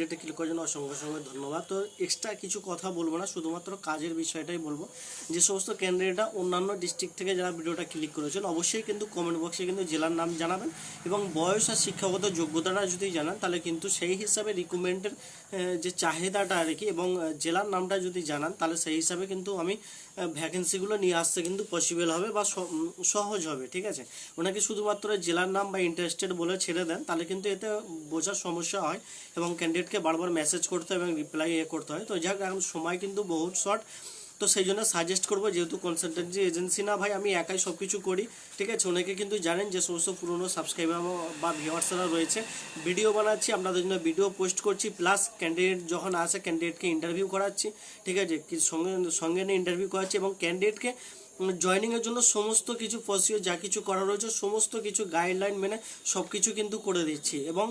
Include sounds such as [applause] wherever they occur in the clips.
ভিডিওটা ক্লিক করার জন্য অসংখ্য অসংখ্য ধন্যবাদ। তো এক্সট্রা কিছু কথা বলব না, শুধুমাত্র কাজের বিষয়টাই বলব। যে সমস্ত ক্যান্ডিডেটরা অন্যান্য ডিস্ট্রিক্ট থেকে যারা ভিডিওটা ক্লিক করেছেন, অবশ্যই কিন্তু কমেন্ট বক্সে কিন্তু জেলার নাম জানাবেন এবং বয়স আর শিক্ষাগত যোগ্যতাটা যদি জানান, তাহলে কিন্তু সেই হিসাবে রিক্রুটমেন্টের যে চাহিদাটা আর কি এবং জেলার নামটা যদি জানান, তাহলে সেই হিসাবে কিন্তু আমি ভ্যাকেন্সিগুলো নিয়ে আসতে কিন্তু পসিবল হবে বা সহজ হবে, ঠিক আছে? ওনাকে শুধুমাত্র জেলার নাম বা ইন্টারেস্টেড বলে ছেড়ে দেন, তাহলে কিন্তু এতে বোঝার সমস্যা হয় এবং ক্যান্ডিডেটকে বারবার মেসেজ করতে হয় এবং রিপ্লাই এ করতে হয়। তো যাক, এখন সময় কিন্তু বহুত শর্ট তো সেই জন্য সাজেস্ট করব, যেহেতু কনসালটেন্সি এজেন্সি না ভাই, আমি একাই সব কিছু করি, ঠিক আছে? অনেকে কিন্তু জানেন যে সমস্ত পুরনো সাবস্ক্রাইবার বা ভিউয়ার্সরা রয়েছে। ভিডিও বানাচ্ছি, আপনাদের জন্য ভিডিও পোস্ট করছি প্লাস ক্যান্ডিডেট যখন আসে ক্যান্ডিডেটকে ইন্টারভিউ করাচ্ছি, ঠিক আছে? সঙ্গে সঙ্গে নিয়ে ইন্টারভিউ করাচ্ছি এবং ক্যান্ডিডেটকে জয়নিংয়ের জন্য সমস্ত কিছু প্রসিওর যা কিছু করা রয়েছে, সমস্ত কিছু গাইডলাইন মেনে সব কিছু কিন্তু করে দিচ্ছি। এবং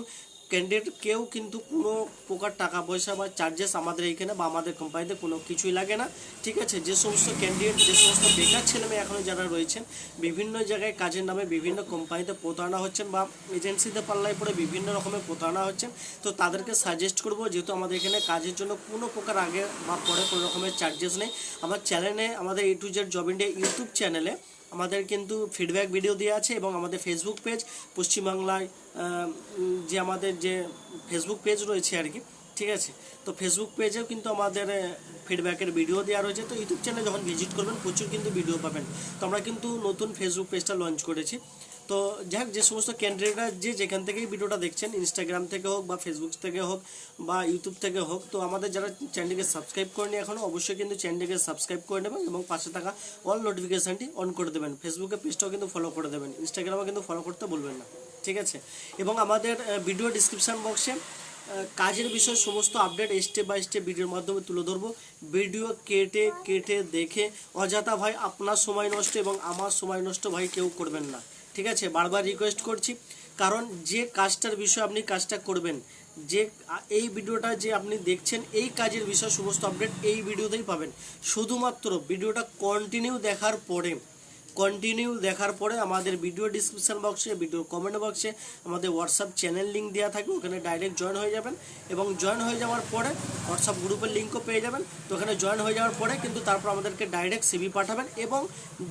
ক্যান্ডিডেট কেউ কিন্তু কোনো প্রকার টাকা পয়সা বা চার্জেস আমাদের এইখানে বা আমাদের কোম্পানিতে কোনো কিছুই লাগে না, ঠিক আছে? যে সমস্ত ক্যান্ডিডেট যে সমস্ত বেকার ছেলেমেয়ে এখনও যারা রয়েছেন, বিভিন্ন জায়গায় কাজের নামে বিভিন্ন কোম্পানিতে প্রতারণা হচ্ছেন বা এজেন্সিতে পাল্লায় পড়ে বিভিন্ন রকমের প্রতারণা হচ্ছেন, তো তাদেরকে সাজেস্ট করব যেহেতু আমাদের এখানে কাজের জন্য কোনো প্রকার আগে বা পরে কোনো রকমের চার্জেস নেই। আমার চ্যানেলে আমাদের A to Z job India YouTube চ্যানেলে আমাদের কিন্তু ফিডব্যাক ভিডিও দেওয়া আছে এবং আমাদের ফেসবুক পেজ পশ্চিমবাংলায় যে আমাদের যে ফেসবুক পেজ রয়েছে আর কি, ঠিক আছে? তো ফেসবুক পেজেও কিন্তু আমাদের ফিডব্যাকের ভিডিও দেওয়া রয়েছে। তো ইউটিউব চ্যানেল যখন ভিজিট করবেন, প্রচুর কিন্তু ভিডিও পাবেন। তো আমরা কিন্তু নতুন ফেসবুক পেজটা লঞ্চ করেছি। তো যাক যে সমস্ত ক্যান্ডিডেটরা যে যেখান থেকেই ভিডিওটা দেখছেন ইনস্টাগ্রাম থেকে হোক বা ফেসবুক থেকে হোক বা ইউটিউব থেকে হোক, তো আমাদের যারা চ্যানেলকে সাবস্ক্রাইব করেনি এখনও অবশ্যই কিন্তু চ্যানেলকে সাবস্ক্রাইব করে নেবেন এবং পাশে থাকা অল নোটিফিকেশানটি অন করে দেবেন। ফেসবুকে পেজটাও কিন্তু ফলো করে দেবেন। ইনস্টাগ্রামে কিন্তু ফলো করতে বলবেন না। ঠিক আছে? এবং আমাদের ভিডিও ডিসক্রিপশান বক্সে কাজের বিষয়ে সমস্ত আপডেট স্টেপ বাই স্টেপ ভিডিওর মাধ্যমে তুলে ধরবো। ভিডিও কেটে কেটে দেখে অযথা ভাই আপনার সময় নষ্ট এবং আমার সময় নষ্ট ভাই কেউ করবেন না। ঠিক আছে? বারবার রিকোয়েস্ট করছি। কারণ যে কাজটার বিষয়ে আপনি কাজটা করবেন, যে এই ভিডিওটা যে আপনি দেখছেন, এই কাজের বিষয়ে সমস্ত আপডেট এই ভিডিওতেই পাবেন। শুধুমাত্র ভিডিওটা কন্টিনিউ দেখার পরে কন্টিনিউ দেখার পরে আমাদের ভিডিও ডিসক্রিপশন বক্সে ভিডিও কমেন্ট বক্সে আমাদের হোয়াটসঅ্যাপ চ্যানেল লিঙ্ক দেওয়া থাকবে, ওখানে ডাইরেক্ট জয়েন হয়ে যাবেন এবং জয়েন হয়ে যাওয়ার পরে হোয়াটসঅ্যাপ গ্রুপের লিঙ্কও পেয়ে যাবেন। তো ওখানে জয়েন হয়ে যাওয়ার পরে কিন্তু তারপর আমাদেরকে ডাইরেক্ট সিভি পাঠাবেন এবং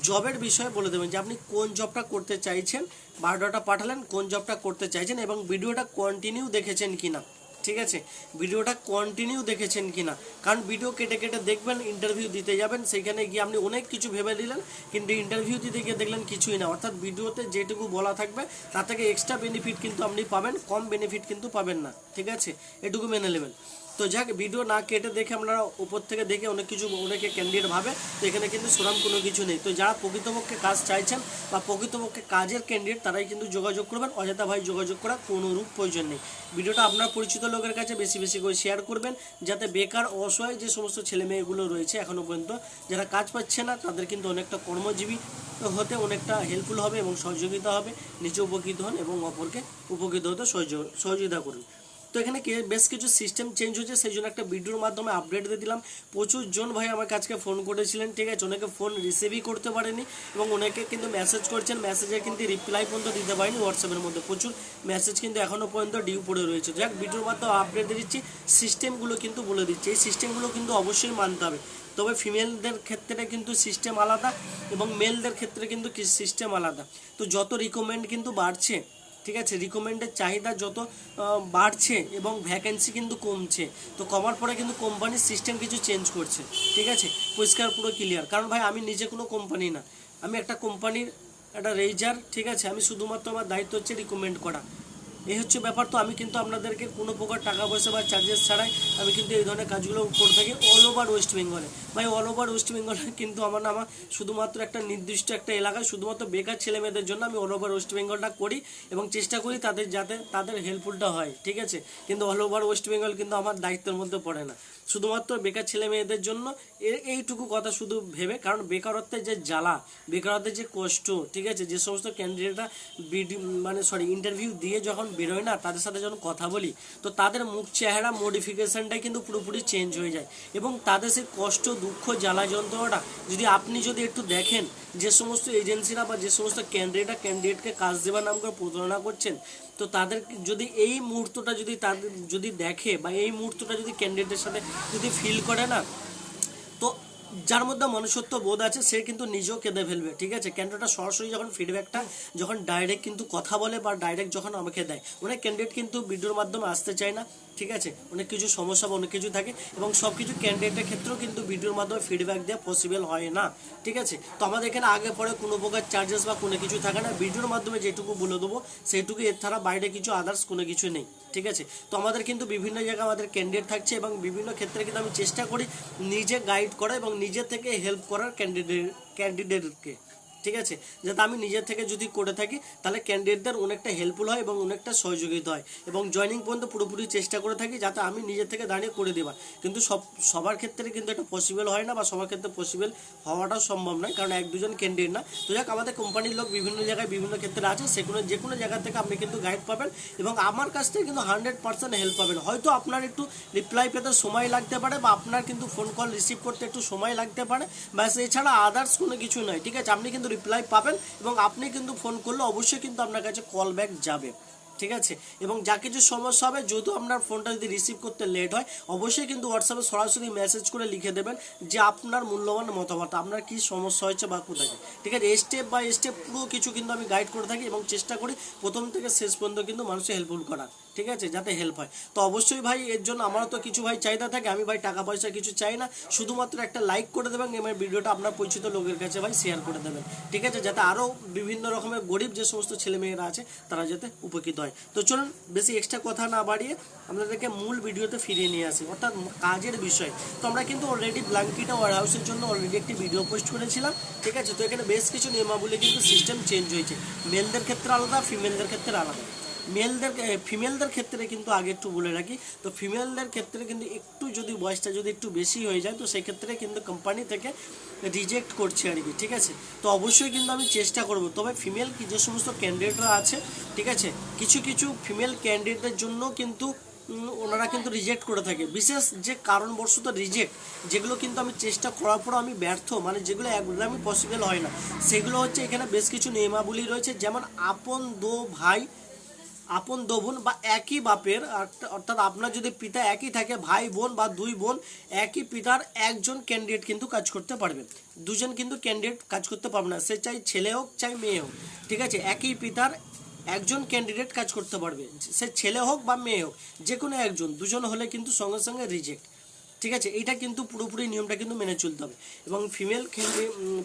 জবের বিষয়ে বলে দেবেন যে আপনি কোন জবটা করতে চাইছেন বায়োডাটা পাঠালেন, কোন জবটা করতে চাইছেন এবং ভিডিওটা কন্টিনিউ দেখেছেন কিনা। ঠিক আছে? ভিডিওটা কন্টিনিউ দেখেছেন কিনা? কারণ ভিডিও কেটে কেটে দেখবেন ইন্টারভিউ দিতে যাবেন, সেখানে গিয়ে আপনি অনেক কিছু ভেবে দিলেন কিন্তু ইন্টারভিউ দিতে গিয়ে দেখলেন কিছুই না। অর্থাৎ ভিডিওতে যেটুকু বলা থাকবে, তার থেকে এক্সট্রা বেনিফিট কিন্তু আপনি পাবেন, কম বেনিফিট কিন্তু পাবেন না। ঠিক আছে? এটুকু মেনে নেবেন। তো যাক ভিডিও না কেটে দেখে আপনারা উপর থেকে দেখে অনেক কিছু অনেকে ক্যান্ডিডেট ভাবে, তো এখানে কিন্তু সুরাম কোনো কিছু নেই। তো যারা প্রকৃতপক্ষে কাজ চাইছেন বা প্রকৃতপক্ষে কাজের ক্যান্ডিডেট তারাই কিন্তু যোগাযোগ করবেন, অযথা ভাই যোগাযোগ করার কোনো রূপ প্রয়োজন নেই। ভিডিওটা আপনার পরিচিত লোকের কাছে বেশি বেশি করে শেয়ার করবেন, যাতে বেকার, অসহায় যে সমস্ত ছেলে মেয়েগুলো রয়েছে এখনও পর্যন্ত, যারা কাজ পাচ্ছে না, তাদের কিন্তু অনেকটা কর্মজীবী হতে অনেকটা হেল্পফুল হবে এবং সহযোগিতা হবে। নিজে উপকৃত হন এবং অপরকে উপকৃত হতে সহযোগ- সহযোগিতা করুন। তো এখানে বেশ কিছু সিস্টেম চেঞ্জ হয়েছে, সেই জন্য একটা ভিডিওর মাধ্যমে আপডেট দিয়ে দিলাম। প্রচুর জন ভাই আমার কাছকে ফোন করেছিলেন, ঠিক আছে? অনেকে ফোন রিসিভই করতে পারেনি এবং অনেকে কিন্তু মেসেজ করছেন মেসেজে কিন্তু রিপ্লাই পর্যন্ত দিতে পারেনি হোয়াটসঅ্যাপের মধ্যে। প্রচুর মেসেজ কিন্তু এখনও পর্যন্ত ডিউ পড়ে রয়েছে। যাক ভিডিওর মাধ্যমে আপডেট দিয়ে দিচ্ছি। সিস্টেমগুলো কিন্তু বলে দিচ্ছি। এই সিস্টেমগুলো কিন্তু অবশ্যই মানতে হবে। তবে ফিমেলদের ক্ষেত্রে কিন্তু সিস্টেম আলাদা এবং মেলদের ক্ষেত্রে কিন্তু সিস্টেম আলাদা। তো যত রিকমেন্ড কিন্তু বাড়ছে ঠিক আছে? রিকমেন্ডের চাহিদা যত বাড়ছে এবং ভ্যাকেন্সি কিন্তু কমছে, তো কমার পরে কিন্তু কোম্পানির সিস্টেম কিছু চেঞ্জ করছে, ঠিক আছে? পরিষ্কার, পুরো ক্লিয়ার কারণ ভাই, আমি নিজে কোনো কোম্পানি না। আমি একটা কোম্পানির একটা রেজার ঠিক আছে? আমি শুধুমাত্র আমার দায়িত্ব হচ্ছে রিকমেন্ড করা। এই হচ্ছে ব্যাপার। তো আমি কিন্তু আপনাদেরকে কোনো প্রকার টাকা পয়সা বা চার্জেস ছাড়াই আমি কিন্তু এই ধরনের কাজগুলো করে থাকি অল ওভার ওয়েস্ট বেঙ্গলে ভাই অল ওভার ওয়েস্ট বেঙ্গলে কিন্তু আমার আমার শুধুমাত্র একটা নির্দিষ্ট একটা এলাকায় শুধুমাত্র বেকার ছেলে মেয়েদের জন্য আমি অল ওভার ওয়েস্ট বেঙ্গলটা করি এবং চেষ্টা করি তাদের যাতে তাদের হেল্পফুলটা হয়, ঠিক আছে? কিন্তু অল ওভার ওয়েস্ট বেঙ্গল কিন্তু আমার দায়িত্বের মধ্যে পড়ে না। শুধুমাত্র বেকার ছেলে মেয়েদের জন্য এইটুকু কথা শুধু ভেবে, কারণ বেকারত্বের যে জ্বালা, বেকারত্বের যে কষ্ট, ঠিক আছে, যে সমস্ত ক্যান্ডিডেটরা বিডি মানে সরি ইন্টারভিউ দিয়ে যখন বেরোয় না, তাদের সাথে যখন কথা বলি, তো তাদের মুখ চেহারা মডিফিকেশনটাই কিন্তু পুরোপুরি চেঞ্জ হয়ে যায়। এবং তাদের সেই কষ্ট, দুঃখ, জ্বালা যন্ত্রণাটা, যদি আপনি যদি একটু দেখেন, যে সমস্ত এজেন্সিরা বা যে সমস্ত ক্যান্ডিডেটরা ক্যান্ডিডেটকে কাজ দেওয়ার নাম করে প্রতারণা করছেন, তো তাদের যদি এই মুহূর্তটা যদি তাদের যদি দেখে বা এই মুহূর্তটা যদি ক্যান্ডিডেটের সাথে যদি ফিল করে না, তো যার মধ্যে মনুষ্যত্ব বোধ আছে, সে কিন্তু নিজেও কেঁদে ফেলবে, ঠিক আছে? ক্যান্ডিডেটটা সরাসরি যখন ফিডব্যাকটা যখন ডাইরেক্ট কিন্তু কথা বলে বা ডাইরেক্ট যখন আমাকে দেয়, অনেক ক্যান্ডিডেট কিন্তু ভিডিওর মাধ্যমে আসতে চায় না, ঠিক আছে? অনেক কিছু সমস্যা বা অনেক কিছু থাকে এবং সব কিছু ক্যান্ডিডেটের ক্ষেত্রেও কিন্তু ভিডিওর মাধ্যমে ফিডব্যাক দেওয়া পসিবল হয় না, ঠিক আছে? তো আমাদের এখানে আগে পরে কোনো প্রকার চার্জেস বা কোনো কিছু থাকে না। ভিডিওর মাধ্যমে যেটুকু বলে দেবো সেইটুকু এর ছাড়া বাইরে কিছু আদার্স কোনো কিছু নেই। ঠিক আছে? তো আমাদের কিন্তু বিভিন্ন জায়গায় আমাদের ক্যান্ডিডেট থাকছে এবং বিভিন্ন ক্ষেত্রে কিন্তু আমি চেষ্টা করি নিজে গাইড করা এবং নিজে থেকে হেল্প করার ক্যান্ডিডেট ক্যান্ডিডেটকে ঠিক আছে? যাতে আমি নিজের থেকে যদি করে থাকি, তাহলে ক্যান্ডিডেটদের অনেকটা হেল্পফুল হয় এবং অনেকটা সহযোগিতা হয়। এবং জয়নিং পর্যন্ত পুরোপুরি চেষ্টা করে থাকি যাতে আমি নিজের থেকে দাঁড়িয়ে করে দেওয়া কিন্তু সব, সবার ক্ষেত্রে কিন্তু এটা পসিবল হয় না বা সবার ক্ষেত্রে পসিবল হওয়াটাও সম্ভব নয়, কারণ এক দুজন ক্যান্ডিডেট না। তো যাক, আমাদের কোম্পানির লোক বিভিন্ন জায়গায় বিভিন্ন ক্ষেত্রে আছে, সেগুলো, যে কোনো জায়গা থেকে আপনি কিন্তু গাইড পাবেন এবং আমার কাছ থেকে কিন্তু হান্ড্রেড পার্সেন্ট হেল্প পাবেন। হয়তো আপনার একটু রিপ্লাই পেতে সময় লাগতে পারে বা আপনার কিন্তু ফোন কল রিসিভ করতে একটু সময় লাগতে পারে। ব্যাস, এছাড়া আদার্স কোনো কিছু নয়, ঠিক আছে? আপনি কিন্তু রিপ্লাই পাবেন এবং আপনি কিন্তু ফোন করলে অবশ্যই কিন্তু আপনার কাছে কল ব্যাক যাবে। ঠিক আছে? এবং যা কিছু সমস্যা হবে, যেহেতু আপনার ফোনটা যদি রিসিভ করতে লেট হয়, অবশ্যই কিন্তু হোয়াটসঅ্যাপে সরাসরি মেসেজ করে লিখে দেবেন যে আপনার মূল্যবান মতামত, আপনার কি সমস্যা হয়েছে বা কোথায়। ঠিক আছে? স্টেপ বাই স্টেপ পুরো কিছু কিন্তু আমি গাইড করে থাকি এবং চেষ্টা করি প্রথম থেকে শেষ পর্যন্ত কিন্তু মানুষের হেল্পফুল করার, ঠিক আছে? যাতে হেল্প হয়। তো অবশ্যই ভাই, এর জন্য আমারও তো কিছু ভাই চাহিদা থাকে, আমি ভাই টাকা পয়সা কিছু চাই না। শুধুমাত্র একটা লাইক করে দেবেন, এবং ভিডিওটা আপনার পরিচিত লোকের কাছে ভাই শেয়ার করে দেবেন। ঠিক আছে? যাতে আরও বিভিন্ন রকমের গরিব যে সমস্ত ছেলেমেয়েরা আছে, তারা যাতে উপকৃত হয়। তো চলুন বেশি এক্সট্রা কথা না বাড়িয়ে আপনাদেরকে মূল ভিডিওতে ফিরিয়ে নিয়ে আসি। অর্থাৎ কাজের বিষয়। তো আমরা কিন্তু অলরেডি ব্ল্যাঙ্কিটা ওয়ার হাউসের জন্য অলরেডি একটি ভিডিও পোস্ট করেছিলাম। ঠিক আছে? তো এখানে বেশ কিছু নিয়মাবলী কিন্তু সিস্টেম চেঞ্জ হয়েছে। মেলদের ক্ষেত্রে আলাদা ফিমেলদের ক্ষেত্রে আলাদা। মেলদের ফিমেলদের ক্ষেত্রে কিন্তু আগে একটু বলে রাখি। তো ফিমেলদের ক্ষেত্রে কিন্তু একটু যদি বয়সটা যদি একটু বেশি হয়ে যায়, তো সেক্ষেত্রে কিন্তু কোম্পানি থেকে রিজেক্ট করছে আর কি, ঠিক আছে? তো অবশ্যই কিন্তু আমি চেষ্টা করব। তবে ফিমেল কি, যে সমস্ত ক্যান্ডিডেটরা আছে, ঠিক আছে? কিছু কিছু ফিমেল ক্যান্ডিডেটদের জন্য কিন্তু ওনারা কিন্তু রিজেক্ট করে থাকে। বিশেষ যে কারণবশত রিজেক্ট যেগুলো কিন্তু আমি চেষ্টা করার পরও আমি ব্যর্থ মানে যেগুলো একদমই পসিবল হয় না। সেগুলো হচ্ছে এখানে বেশ কিছু নিয়মাবলী রয়েছে। যেমন আপন দো ভাই আপন দো বোন বা একই বাপের অর্থাৎ আপনার যদি পিতা একই থাকে, ভাই বোন বা দুই বোন, একই পিতার একজন ক্যান্ডিডেট কিন্তু কাজ করতে পারবে। দুজন কিন্তু ক্যান্ডিডেট কাজ করতে পারবে না। সে চাই ছেলে হোক, চাই মেয়ে হোক, ঠিক আছে? একই পিতার একজন ক্যান্ডিডেট কাজ করতে পারবে। সে ছেলে হোক বা মেয়ে হোক যে কোনো একজন, দুজন হলে কিন্তু সঙ্গে সঙ্গে রিজেক্ট ঠিক আছে? এইটা কিন্তু পুরোপুরি নিয়মটা কিন্তু মেনে চলতে হবে। এবং ফিমেল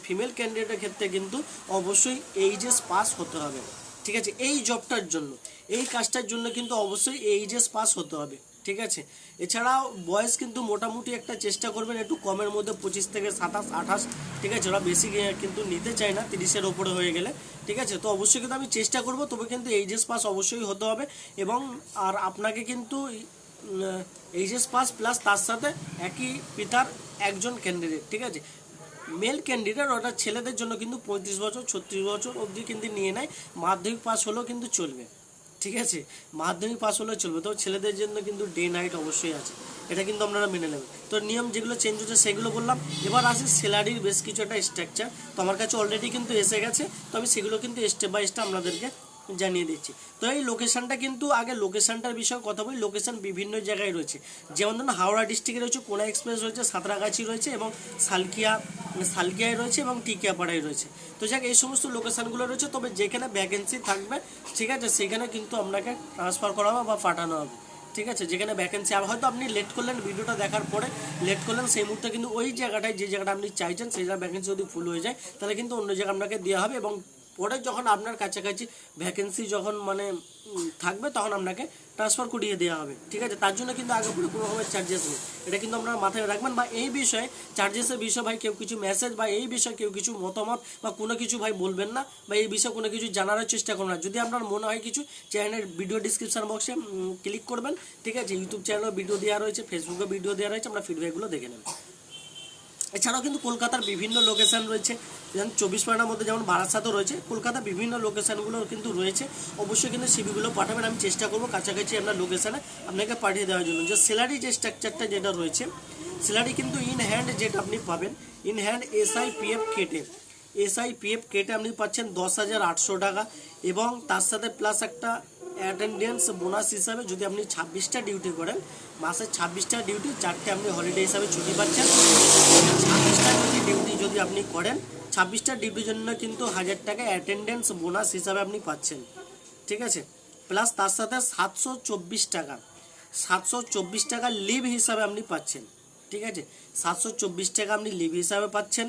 ফিমেল ক্যান্ডিডেটের ক্ষেত্রে কিন্তু অবশ্যই এইচএস পাস হতে হবে, ঠিক আছে? এই জবটার জন্য। এই কাজটার জন্য কিন্তু অবশ্যই এইচএস পাস হতে হবে, ঠিক আছে? এছাড়াও বয়স কিন্তু মোটামুটি একটা চেষ্টা করবেন একটু কমের মধ্যে পঁচিশ থেকে সাতাশ, আঠাশ, ঠিক আছে? ওরা বেশি কিন্তু নিতে চায় না, তিরিশের ওপরে হয়ে গেলে, ঠিক আছে? তো অবশ্যই কিন্তু আমি চেষ্টা করব, তবে কিন্তু এইচএস পাস অবশ্যই হতে হবে এবং আর আপনাকে কিন্তু এইচএস পাস প্লাস তার সাথে একই পিতার একজন ক্যান্ডিডেট ঠিক আছে? মেল ক্যান্ডিডেট ওটা ছেলেদের জন্য কিন্তু পঁয়ত্রিশ বছর, ছত্রিশ বছর অবধি কিন্তু নিয়ে নেয়, মাধ্যমিক পাস হলেও কিন্তু চলবে। ঠিক আছে? মাধ্যমিক পাস হলে চলবে। তো ছেলেদের জন্য কিন্তু ডে নাইট অবশ্যই আছে। এটা কিন্তু আপনারা মেনে নেবেন। তো নিয়ম যেগুলো চেঞ্জ হচ্ছে সেগুলো বললাম। এবার আসি স্যালারির বেশ কিছু একটা স্ট্রাকচার তো আমার কাছে অলরেডি কিন্তু এসে গেছে। তো আমি সেগুলো কিন্তু স্টেপ বাই স্টেপ আপনাদেরকে জানিয়ে দিচ্ছি। তো এই লোকেশনটা কিন্তু আগে লোকেশানটার বিষয়ে কথা বলি। লোকেশন বিভিন্ন জায়গায় রয়েছে। যেমন ধরুন, হাওড়া ডিস্ট্রিক্টে রয়েছে, কোনা এক্সপ্রেস রয়েছে, সাঁতরাগাছি রয়েছে এবং সালকিয়া সালকিয়ায় রয়েছে এবং টিকিয়াপাড়ায় রয়েছে। তো যাক, এই সমস্ত লোকেশনগুলো রয়েছে। তবে যেখানে ভ্যাকেন্সি থাকবে, ঠিক আছে, সেখানে কিন্তু আপনাকে ট্রান্সফার করা হবে বা পাঠানো হবে। ঠিক আছে, যেখানে ভ্যাকেন্সি আর হয়তো আপনি লেট করলেন ভিডিওটা দেখার পরে লেট করলেন, সেই মুহূর্তে কিন্তু ওই জায়গাটায় যে জায়গাটা আপনি চাইছেন, সেই জায়গায় ভ্যাকেন্সি যদি ফুল হয়ে যায়, তাহলে কিন্তু অন্য জায়গায় আপনাকে দেওয়া হবে এবং পরে যখন আপনার কাছাকাছি ভ্যাকেন্সি যখন মানে থাকবে, তখন আপনাকে ট্রান্সফার করিয়ে দেওয়া হবে। ঠিক আছে? তার জন্য কিন্তু আগে পরে কোনো রকমের চার্জেস নেই। এটা কিন্তু আপনারা মাথায় রাখবেন। বা এই বিষয়ে চার্জেসের বিষয়ে ভাই কেউ কিছু মেসেজ বা এই বিষয়ে কেউ কিছু মতামত বা কোনো কিছু ভাই বলবেন না বা এই বিষয়ে কোনো কিছু জানার চেষ্টা করবেন না। যদি আপনার মনে হয় কিছু চ্যানেলের ভিডিও ডিসক্রিপশন বক্সে ক্লিক করবেন। ঠিক আছে? ইউটিউব চ্যানেলেও ভিডিও দেওয়া রয়েছে ফেসবুকে ভিডিও দেওয়া রয়েছে, আমরা ফিডব্যাকগুলো দেখে নেব। এছাড়াও কিন্তু কলকাতার বিভিন্ন লোকেশন রয়েছে। যেমন চব্বিশ পরগনার মধ্যে যেমন বারাসাতও রয়েছে, কলকাতার বিভিন্ন লোকেশনগুলো কিন্তু রয়েছে। অবশ্যই কিন্তু সিবিগুলো পাঠাবেন, আমি চেষ্টা করব কাছাকাছি আপনার লোকেশানে আপনাকে পাঠিয়ে দেওয়ার জন্য। যে স্যালারি যে স্ট্রাকচারটা যেটা রয়েছে স্যালারি কিন্তু ইন হ্যান্ড যেটা আপনি পাবেন ইন হ্যান্ড এসআই পিএফ কেটে এসআই পিএফ কেটে আপনি পাচ্ছেন দশ হাজার আটশো টাকা এবং তার সাথে প্লাস একটা অ্যাটেন্ডেন্স বোনাস হিসাবে যদি আপনি ছাব্বিশটা ডিউটি করেন, মাসে ছাব্বিশটা ডিউটি চারটে আপনি হলিডে হিসাবে ছুটি পাচ্ছেন ছাব্বিশটা যদি ডিউটি যদি আপনি করেন, ছাব্বিশটা ডিউটির জন্য কিন্তু হাজার টাকা অ্যাটেন্ডেন্স বোনাস হিসাবে আপনি পাচ্ছেন, ঠিক আছে? প্লাস তার সাথে সাতশো চব্বিশ টাকা, সাতশো চব্বিশ টাকা লিভ হিসাবে আপনি পাচ্ছেন, ঠিক আছে? সাতশো চব্বিশ টাকা আপনি লিভ হিসাবে পাচ্ছেন,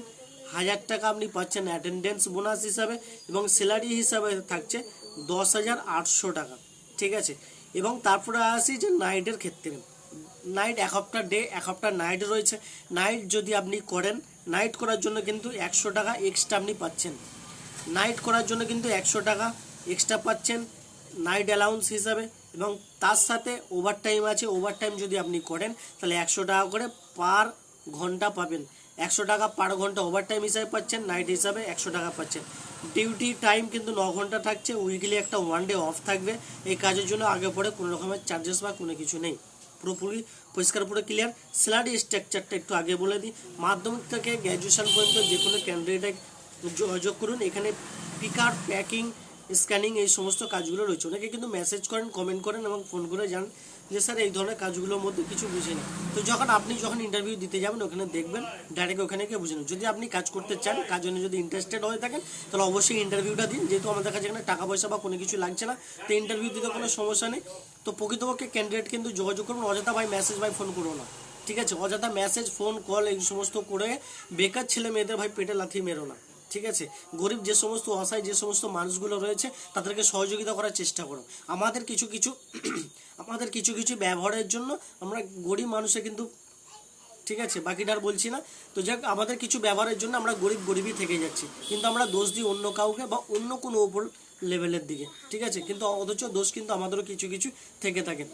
হাজার টাকা আপনি পাচ্ছেন অ্যাটেন্ডেন্স বোনাস হিসাবে এবং স্যালারি হিসাবে থাকছে দশ হাজার আটশো টাকা, ঠিক আছে? এবং তারপরে আসি যে নাইটের ক্ষেত্রে। নাইট এক হপ্তাহ ডে এক হপ্তাহ নাইট রয়েছে। নাইট যদি আপনি করেন নাইট করার জন্য কিন্তু একশো টাকা এক্সট্রা আপনি পাচ্ছেন। নাইট করার জন্য কিন্তু একশো টাকা এক্সট্রা পাচ্ছেন নাইট অ্যালাউন্স হিসাবে এবং তার সাথে ওভার টাইম আছে। ওভার টাইম যদি আপনি করেন, তাহলে একশো টাকা করে পার ঘণ্টা পাবেন। একশো টাকা পার ঘণ্টা ওভার টাইম হিসাবে পাচ্ছেন নাইট হিসাবে একশো টাকা পাচ্ছেন। ডিউটি টাইম কিন্তু ন ঘণ্টা থাকছে। উইকলি একটা ওয়ান ডে অফ থাকবে। এই কাজের জন্য আগে পরে কোনো রকমের চার্জেস বা কোনো কিছু নেই। পুরোপুরি পরিষ্কার, পুরো ক্লিয়ার স্যালারি স্ট্রাকচারটা একটু আগে বলে দিই। মাধ্যমিক থেকে গ্র্যাজুয়েশন পর্যন্ত যে কোনো ক্যান্ডিডেটে যোগাযোগ করুন। এখানে পিকার প্যাকিং স্ক্যানিং এই সমস্ত কাজগুলো রয়েছে। অনেকে কিন্তু মেসেজ করেন কমেন্ট করেন এবং ফোন করে যান যে, স্যার, এই ধরনের কাজগুলোর মধ্যে কিছু বুঝে না। তো যখন আপনি যখন ইন্টারভিউ দিতে যাবেন, ওখানে দেখবেন ডাইরেক্ট ওখানে গিয়ে বুঝে যদি আপনি কাজ করতে চান, কাজ জন্য যদি ইন্টারেস্টেড হয়ে থাকেন, তাহলে অবশ্যই ইন্টারভিউটা দিন। যেহেতু আমাদের কাছে এখানে টাকা পয়সা বা কোনো কিছু লাগছে না, তো ইন্টারভিউ দিতে কোনো সমস্যা নেই। তো প্রকৃতপক্ষে ক্যান্ডিডেট কিন্তু যোগাযোগ করুন অযথা ভাই মেসেজ ভাই ফোন করো না। ঠিক আছে? অযথা মেসেজ ফোন কল এই সমস্ত করে বেকার ছেলে মেয়েদের ভাই পেটে লাথি মেরো না। ঠিক আছে? গরিব যে সমস্ত, অসহায় যে সমস্ত মানুষগুলো রয়েছে, তাদেরকে সহযোগিতা করার চেষ্টা করো। আমাদের কিছু কিছু, [clears throat] আমাদের কিছু কিছু ব্যবহারের জন্য আমরা গরিব মানুষে কিন্তু, ঠিক আছে? বাকিটা আর বলছি না। তো যাক, আমাদের কিছু ব্যবহারের জন্য আমরা গরিব গরিবই থেকে যাচ্ছি। কিন্তু আমরা দোষ দিই অন্য কাউকে বা অন্য কোনো ওপর লেভেলের দিকে ঠিক আছে? কিন্তু অথচ দোষ কিন্তু আমাদেরও কিছু কিছু থেকে থাকে।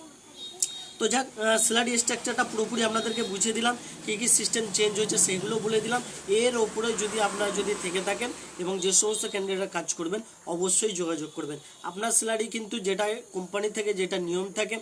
তো যাক স্যালারি স্ট্রাকচারটা পুরোপুরি আপনাদেরকে বুঝিয়ে দিলাম, কী কী সিস্টেম চেঞ্জ হয়েছে সেগুলো বলে দিলাম। এর ওপরে যদি আপনারা যদি থেকে থাকেন এবং যে সমস্ত ক্যান্ডিডেটরা কাজ করবেন, অবশ্যই যোগাযোগ করবেন। আপনার স্যালারি কিন্তু যেটা কোম্পানি থেকে যেটা নিয়ম থাকে,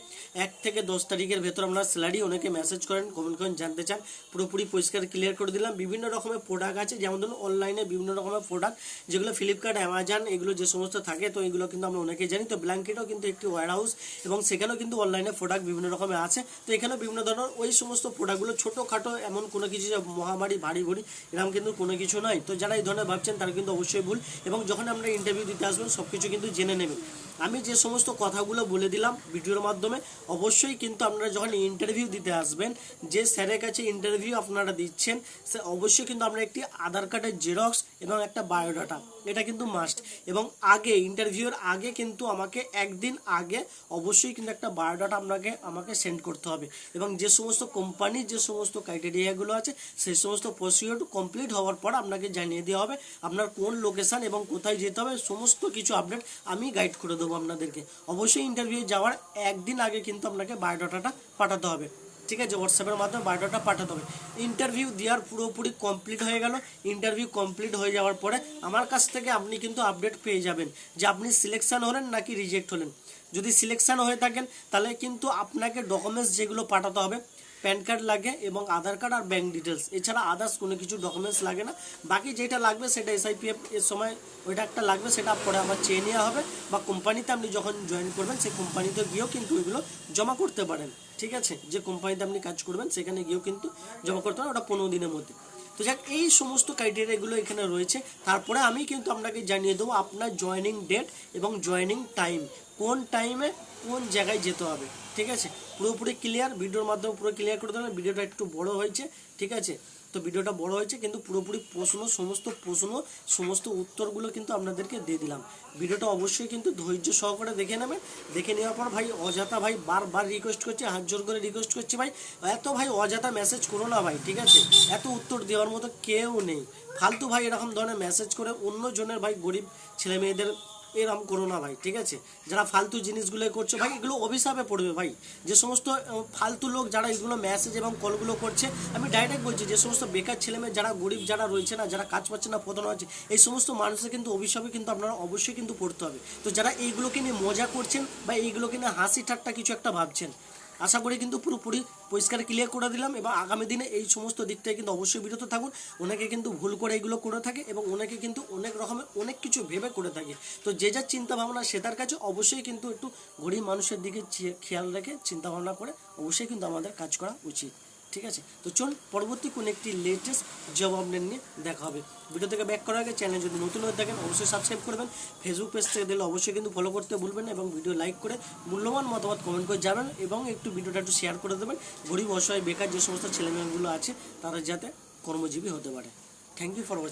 এক থেকে দশ তারিখের ভেতর আপনার স্যালারি অনেকে মেসেজ করেন কমেন্ট করেন, জানতে চান। পুরোপুরি পরিষ্কার ক্লিয়ার করে দিলাম। বিভিন্ন রকমের প্রোডাক্ট আছে, যেমন ধরুন অনলাইনে বিভিন্ন রকমের প্রোডাক্ট যেগুলো ফ্লিপকার্ট অ্যামাজন এগুলো যে সমস্ত থাকে, তো এগুলো কিন্তু আমরা অনেকে জানি। তো ব্ল্যাঙ্কেটও কিন্তু একটি ওয়ার হাউস এবং সেখানেও কিন্তু অনলাইনে প্রোডাক্ট বিভিন্ন রকমের আছে। তো এখানে বিভিন্ন ধরনের ওই সমস্ত প্রোডাক্টগুলো ছোটোখাটো এমন কোনো কিছু যে মহামারী, ভারী ভরি, এরকম কিন্তু কোনো কিছু নয়। তো যারা এই ধরনের ভাবছেন তারা কিন্তু অবশ্যই ভুল। এবং যখন আপনারা ইন্টারভিউ দিতে আসবেন সব কিছু কিন্তু জেনে নেবেন। আমি যে সমস্ত কথাগুলো বলে দিলাম ভিডিওর মাধ্যমে, অবশ্যই কিন্তু আপনারা যখন ইন্টারভিউ দিতে আসবেন, যে স্যারের কাছে ইন্টারভিউ আপনারা দিচ্ছেন, সে অবশ্যই কিন্তু আপনার একটি আধার কার্ডের জেরক্স এবং একটা বায়োডাটা এটা কিন্তু মাস্ট এবং আগে ইন্টারভিউর আগে কিন্তু আমাকে একদিন আগে অবশ্যই কিন্তু একটা বায়োডাটা আপনাকে, আমাকে সেন্ড করতে হবে। এবং যে সমস্ত কোম্পানির যে সমস্ত ক্রাইটেরিয়াগুলো আছে, সেই সমস্ত প্রসিডিওর কমপ্লিট হওয়ার পর আপনাকে জানিয়ে দেওয়া হবে আপনার কোন লোকেশন এবং কোথায় যেতে হবে, সমস্ত কিছু আপডেট আমি গাইড করে দেবো আপনাদেরকে। অবশ্যই ইন্টারভিউ যাওয়ার একদিন আগে কিন্তু আপনাকে বায়োডাটাটা পাঠাতে হবে। ঠিক আছে হোয়াটসঅ্যাপের মাধ্যমে বায়োডাটা পাঠাতে হবে। ইন্টারভিউ দেওয়ার পুরোপুরি কমপ্লিট হয়ে গেল। ইন্টারভিউ কমপ্লিট হয়ে যাওয়ার পরে আমার কাছ থেকে আপনি কিন্তু আপডেট পেয়ে যাবেন যে আপনি সিলেকশান হলেন নাকি রিজেক্ট হলেন। যদি সিলেকশান হয়ে থাকেন, তাহলে কিন্তু আপনাকে ডকুমেন্টস যেগুলো পাঠাতে হবে প্যান কার্ড লাগে এবং আধার কার্ড আর ব্যাঙ্ক ডিটেলস এছাড়া আদার্স কোনো কিছু ডকুমেন্টস লাগে না। বাকি যেটা লাগবে সেটা এসআইপিএফ এর সময় ওইটা একটা লাগবে, সেটা পরে আমার চেয়ে নেওয়া হবে বা কোম্পানিতে আপনি যখন জয়েন করবেন, সেই কোম্পানিতে গিয়েও কিন্তু ওইগুলো জমা করতে পারেন। ঠিক আছে? যে কোম্পানিতে আপনি কাজ করবেন, সেখানে গিয়েও কিন্তু জমা করতে পারেন। ওটা পনেরো দিনের মধ্যে। তো যাক, এই সমস্ত ক্রাইটেরিয়াগুলো এখানে রয়েছে। তারপরে আমি কিন্তু আপনাকে জানিয়ে দেবো আপনার জয়নিং ডেট এবং জয়নিং টাইম কোন টাইমে কোন জায়গায় যেতে হবে, ঠিক আছে? পুরোপুরি ক্লিয়ার ভিডিওর মাধ্যমে পুরো ক্লিয়ার করে দিলাম ভিডিওটা একটু বড় হয়েছে, ঠিক আছে? তো ভিডিওটা বড় হয়েছে, কিন্তু পুরোপুরি প্রশ্ন, সমস্ত প্রশ্ন, সমস্ত উত্তরগুলো কিন্তু আপনাদেরকে দিয়ে দিলাম। ভিডিওটা অবশ্যই কিন্তু ধৈর্য সহকারে দেখে নেবেন। দেখে নেওয়ার পর ভাই, অযথা ভাই বারবার রিকোয়েস্ট করছি, হাত জোর করে রিকোয়েস্ট করছি ভাই। এত ভাই অযথা মেসেজ করো না ভাই, ঠিক আছে? এত উত্তর দেওয়ার মতো কেউ নেই। ফালতু ভাই এরকম ধরনের মেসেজ করে অন্য জনের ভাই গরিব ছেলে মেয়েদের এরকম করো না ভাই, ঠিক আছে? যারা ফালতু জিনিসগুলো করছে, ভাই, এগুলো অভিশাপে পড়বে ভাই। যে সমস্ত ফালতু লোক যারা এগুলো মেসেজ এবং কলগুলো করছে, আমি ডাইরেক্ট বলছি, যে সমস্ত বেকার ছেলেমেয়ে যারা, গরিব যারা রয়েছে না, যারা কাজ পাচ্ছে না, প্রধান আছে এই সমস্ত মানুষের কিন্তু অভিশাপে কিন্তু আপনারা অবশ্যই কিন্তু পড়তে হবে। তো যারা এইগুলোকে নিয়ে মজা করছেন বা এইগুলোকে নিয়ে হাসি ঠাট্টা কিছু একটা ভাবছেন আশা করি কিন্তু পুরোপুরি পরিষ্কার ক্লিয়ার করে দিলাম এবং আগামী দিনে এই সমস্ত দিক থেকে কিন্তু অবশ্যই বিরত থাকুন। অনেকে কিন্তু ভুল করে এগুলো করে থাকে এবং অনেকে কিন্তু অনেক রকমের অনেক কিছু ভেবে করে থাকে। তো যে যার চিন্তা ভাবনা সে তার কাছে অবশ্যই কিন্তু একটু গরিব মানুষের দিকে খেয়াল রেখে চিন্তা ভাবনা করে অবশ্যই কিন্তু আমাদের কাজ করা উচিত। ঠিক আছে? তো চল পরবর্তী কোন একটি লেটেস্ট জব আপডেট নিয়ে দেখা হবে। ভিডিও থেকে ব্যাক করার আগে চ্যানেল যদি নতুন হয়ে থাকেন, অবশ্যই সাবস্ক্রাইব করবেন। ফেসবুক পেজ থেকে দিলে অবশ্যই কিন্তু ফলো করতে ভুলবেন এবং ভিডিও লাইক করে মূল্যবান মতামত কমেন্ট করে যাবেন এবং একটু ভিডিওটা একটু শেয়ার করে দেবেন। গরিব, অসহায়, বেকার যে সমস্ত ছেলেমেয়েগুলো আছে, তারা যাতে কর্মজীবী হতে পারে। Thank you for watching